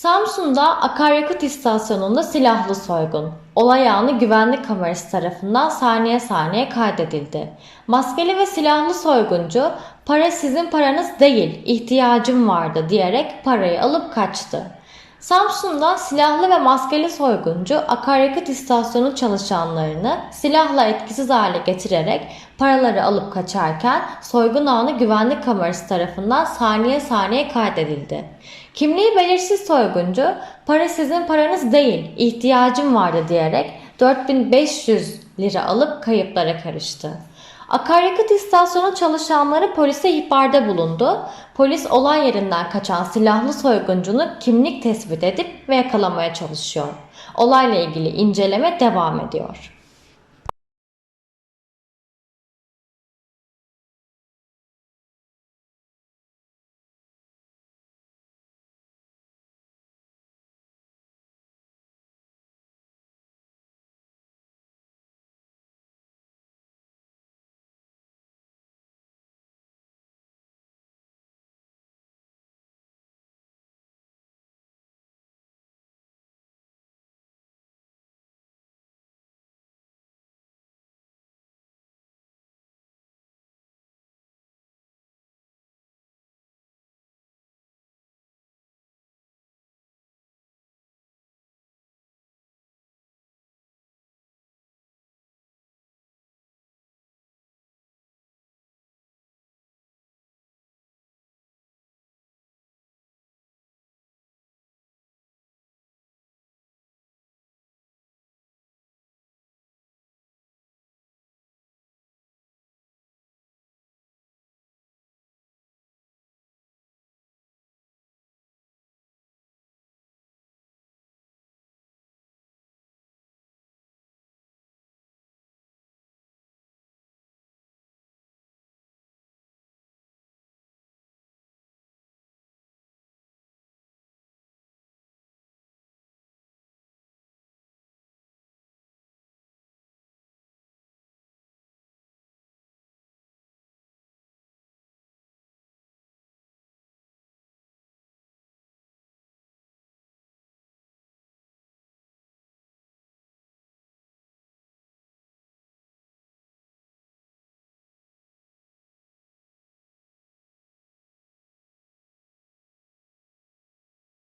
Samsun'da akaryakıt istasyonunda silahlı soygun. Olay anı güvenlik kamerası tarafından saniye saniye kaydedildi. Maskeli ve silahlı soyguncu para sizin paranız değil ihtiyacım vardı diyerek parayı alıp kaçtı. Samsun'da silahlı ve maskeli soyguncu akaryakıt istasyonu çalışanlarını silahla etkisiz hale getirerek paraları alıp kaçarken soygun anı güvenlik kamerası tarafından saniye saniye kaydedildi. Kimliği belirsiz soyguncu para sizin paranız değil ihtiyacım vardı diyerek 4500 lira alıp kayıplara karıştı. Akaryakıt istasyonu çalışanları polise ihbarda bulundu. Polis olay yerinden kaçan silahlı soyguncunu kimlik tespit edip ve yakalamaya çalışıyor. Olayla ilgili inceleme devam ediyor.